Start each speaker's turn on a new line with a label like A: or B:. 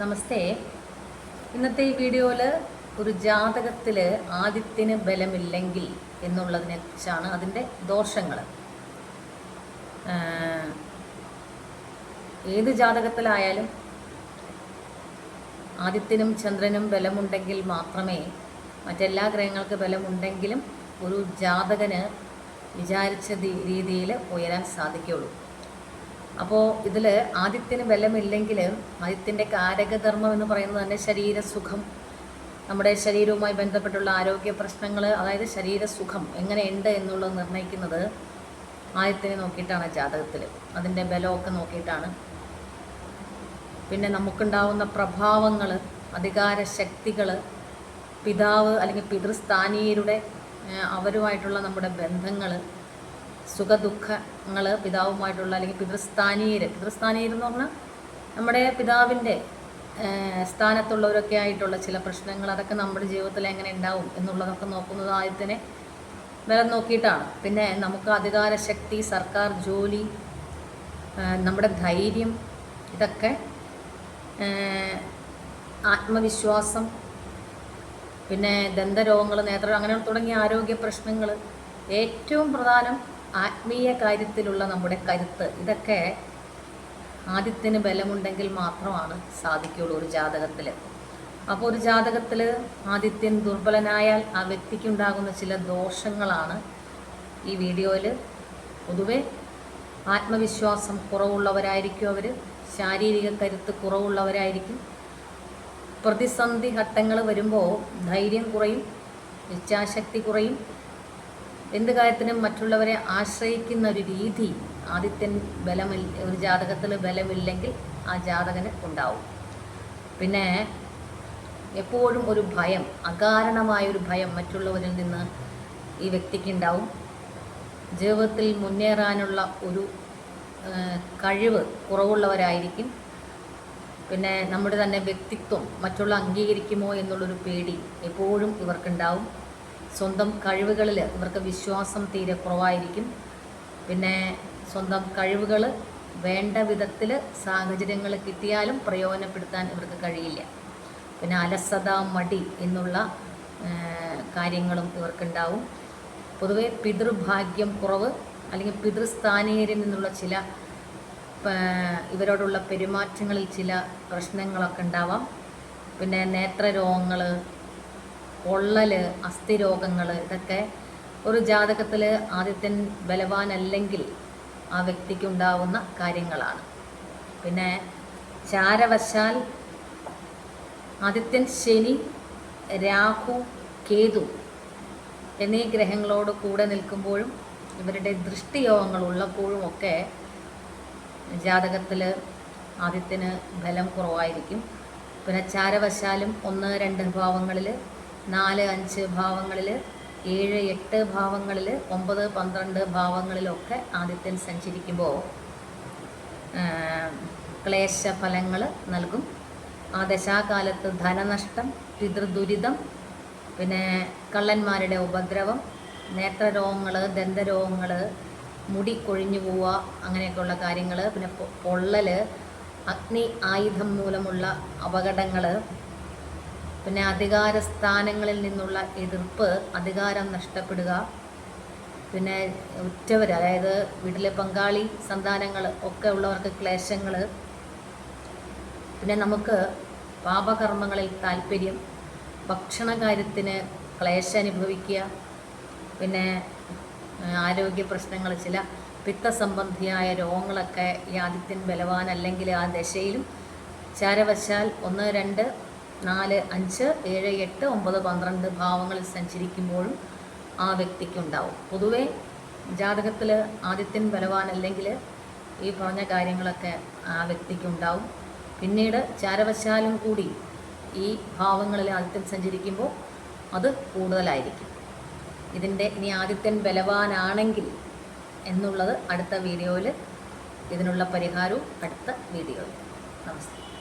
A: നമസ്തേ. ഇന്നത്തെ ഈ വീഡിയോയിൽ ഒരു ജാതകത്തിൽ ആദ്യത്തിന് ബലമില്ലെങ്കിൽ എന്നുള്ളതിനെ കുറിച്ചാണ് അതിന്റെ ദോഷങ്ങൾ ഏത് ജാതകത്തിലായാലും ആദ്യത്തിനും ചന്ദ്രനും ബലമുണ്ടെങ്കിൽ മാത്രമേ മറ്റെല്ലാ ഗ്രഹങ്ങൾക്ക് ബലമുണ്ടെങ്കിലും ഒരു ജാതകന് വിചാരിച്ച രീതിയിൽ ഉയരാൻ സാധിക്കുകയുള്ളൂ. അപ്പോൾ ഇതിൽ ആദിത്യന് ബലമില്ലെങ്കിൽ ആദിത്യന്റെ കാരകധർമ്മം എന്ന് പറയുന്നത് തന്നെ ശരീരസുഖം. നമ്മുടെ ശരീരവുമായി ബന്ധപ്പെട്ടുള്ള ആരോഗ്യ പ്രശ്നങ്ങൾ അതായത് ശരീരസുഖം എങ്ങനെയുണ്ട് എന്നുള്ളത് നിർണയിക്കുന്നത് ആദ്യത്തിനെ നോക്കിയിട്ടാണ് ജാതകത്തിൽ അതിന്റെ ബലമൊക്കെ നോക്കിയിട്ടാണ്. പിന്നെ നമുക്കുണ്ടാവുന്ന പ്രഭാവങ്ങൾ അധികാര ശക്തികൾ പിതാവ് അല്ലെങ്കിൽ പിതൃസ്ഥാനീയരുടെ അവരുമായിട്ടുള്ള നമ്മുടെ ബന്ധങ്ങൾ സുഖദുഃഖങ്ങൾ പിതാവുമായിട്ടുള്ള അല്ലെങ്കിൽ പിതൃസ്ഥാനീയർ പിതൃസ്ഥാനീയർ എന്ന് പറഞ്ഞാൽ നമ്മുടെ പിതാവിന്റെ സ്ഥാനത്തുള്ളവരൊക്കെ ആയിട്ടുള്ള ചില പ്രശ്നങ്ങൾ അതൊക്കെ നമ്മുടെ ജീവിതത്തിൽ എങ്ങനെ ഉണ്ടാവും എന്നുള്ളതൊക്കെ നോക്കുന്നത് ആദ്യത്തിനെ ബലം നോക്കിയിട്ടാണ്. പിന്നെ നമുക്ക് അധികാര ശക്തി സർക്കാർ ജോലി നമ്മുടെ ധൈര്യം ഇതൊക്കെ ആത്മവിശ്വാസം പിന്നെ ദന്തരോഗങ്ങൾ നേത്ര അങ്ങനെ തുടങ്ങിയ ആരോഗ്യ പ്രശ്നങ്ങൾ ഏറ്റവും പ്രധാനം ആത്മീയ കാര്യത്തിലുള്ള നമ്മുടെ കരുത്ത് ഇതൊക്കെ ആദ്യത്തിന് ബലമുണ്ടെങ്കിൽ മാത്രമാണ് സാധിക്കുള്ളൂ ഒരു ജാതകത്തിൽ അപ്പോൾ ഒരു ജാതകത്തിൽ ആദിത്യൻ ദുർബലനായാൽ ആ വ്യക്തിക്കുണ്ടാകുന്ന ചില ദോഷങ്ങളാണ് ഈ വീഡിയോയിൽ പൊതുവെ ആത്മവിശ്വാസം കുറവുള്ളവരായിരിക്കും അവർ ശാരീരിക കരുത്ത് കുറവുള്ളവരായിരിക്കും. പ്രതിസന്ധി ഘട്ടങ്ങൾ വരുമ്പോൾ ധൈര്യം കുറയും ഇച്ഛാശക്തി കുറയും എന്ത് കാര്യത്തിനും മറ്റുള്ളവരെ ആശ്രയിക്കുന്ന ഒരു രീതി ആദിത്യൻ ബലമില്ല ഒരു ജാതകത്തിൽ ബലമില്ലെങ്കിൽ ആ ജാതകന് ഉണ്ടാവും. പിന്നെ എപ്പോഴും ഒരു ഭയം അകാരണമായ ഒരു ഭയം മറ്റുള്ളവരിൽ നിന്ന് ഈ വ്യക്തിക്ക് ഉണ്ടാവും. ജീവിതത്തിൽ മുന്നേറാനുള്ള ഒരു കഴിവ് കുറവുള്ളവരായിരിക്കും. പിന്നെ നമ്മുടെ തന്നെ വ്യക്തിത്വം മറ്റുള്ള അംഗീകരിക്കുമോ എന്നുള്ളൊരു പേടി എപ്പോഴും ഇവർക്കുണ്ടാവും. സ്വന്തം കഴിവുകളിൽ ഇവർക്ക് വിശ്വാസം തീരെ കുറവായിരിക്കും. പിന്നെ സ്വന്തം കഴിവുകൾ വേണ്ട വിധത്തിൽ സാഹചര്യങ്ങൾ കിട്ടിയാലും പ്രയോജനപ്പെടുത്താൻ ഇവർക്ക് കഴിയില്ല. പിന്നെ അലസത മടി എന്നുള്ള കാര്യങ്ങളും ഇവർക്കുണ്ടാവും. പൊതുവേ പിതൃഭാഗ്യം കുറവ് അല്ലെങ്കിൽ പിതൃസ്ഥാനീയരിൽ നിന്നുള്ള ചില ഇവരോടുള്ള പെരുമാറ്റങ്ങളിൽ ചില പ്രശ്നങ്ങളൊക്കെ ഉണ്ടാവാം. പിന്നെ നേത്രരോഗങ്ങൾ പൊള്ളൽ അസ്ഥിരോഗങ്ങൾ ഇതൊക്കെ ഒരു ജാതകത്തിൽ ആദിത്യൻ ബലവാനല്ലെങ്കിൽ ആ വ്യക്തിക്കുണ്ടാവുന്ന കാര്യങ്ങളാണ്. പിന്നെ ചാരവശാൽ ആദിത്യൻ ശനി രാഹു കേതു എന്നീ ഗ്രഹങ്ങളോട് കൂടെ നിൽക്കുമ്പോഴും ഇവരുടെ ദൃഷ്ടിയോഗങ്ങൾ ഉള്ളപ്പോഴും ഒക്കെ ജാതകത്തിൽ ആദ്യത്തിന് ബലം കുറവായിരിക്കും. പിന്നെ ചാരവശാലും ഒന്ന് രണ്ട് ഭാവങ്ങളിൽ നാല് അഞ്ച് ഭാവങ്ങളിൽ ഏഴ് എട്ട് ഭാവങ്ങളിൽ ഒമ്പത് പന്ത്രണ്ട് ഭാവങ്ങളിലൊക്കെ ആദിത്യൻ സഞ്ചരിക്കുമ്പോൾ ക്ലേശഫലങ്ങൾ നൽകും. ആ ദശാകാലത്ത് ധനനഷ്ടം പിതൃദുരിതം പിന്നെ കള്ളന്മാരുടെ ഉപദ്രവം നേത്രരോഗങ്ങൾ ദന്തരോഗങ്ങൾ മുടി കൊഴിഞ്ഞു പോവുക അങ്ങനെയൊക്കെയുള്ള കാര്യങ്ങൾ പിന്നെ പൊള്ളൽ അഗ്നി ആയുധം മൂലമുള്ള അപകടങ്ങൾ പിന്നെ അധികാര സ്ഥാനങ്ങളിൽ നിന്നുള്ള എതിർപ്പ് അധികാരം നഷ്ടപ്പെടുക പിന്നെ ഉറ്റവർ അതായത് വീട്ടിലെ പങ്കാളി സന്താനങ്ങൾ ഒക്കെ ഉള്ളവർക്ക് ക്ലേശങ്ങൾ പിന്നെ നമുക്ക് പാപകർമ്മങ്ങളിൽ താല്പര്യം ഭക്ഷണകാര്യത്തിന് ക്ലേശം അനുഭവിക്കുക പിന്നെ ആരോഗ്യ പ്രശ്നങ്ങൾ ചില പിത്തസംബന്ധിയായ രോഗങ്ങളൊക്കെ ഈ ആദിത്യൻ ബലവാനല്ലെങ്കിൽ ആ ദശയിലും ചാരവശാൽ ഒന്ന് രണ്ട് നാല് അഞ്ച് ഏഴ് എട്ട് ഒമ്പത് പന്ത്രണ്ട് ഭാവങ്ങളിൽ സഞ്ചരിക്കുമ്പോഴും ആ വ്യക്തിക്കുണ്ടാവും. പൊതുവേ ജാതകത്തിൽ ആദിത്യൻ ബലവാനല്ലെങ്കിൽ ഈ പറഞ്ഞ കാര്യങ്ങളൊക്കെ ആ വ്യക്തിക്കുണ്ടാവും. പിന്നീട് ചാരവശാലും കൂടി ഈ ഭാവങ്ങളിൽ ആദിത്യൻ സഞ്ചരിക്കുമ്പോൾ അത് കൂടുതലായിരിക്കും. ഇതിന്റെ ഇനി ആദിത്യൻ ബലവാനാണെങ്കിൽ എന്നുള്ളത് അടുത്ത വീഡിയോയിൽ ഇതിനുള്ള പരിഹാരവും അടുത്ത വീഡിയോയിൽ നമസ്തേ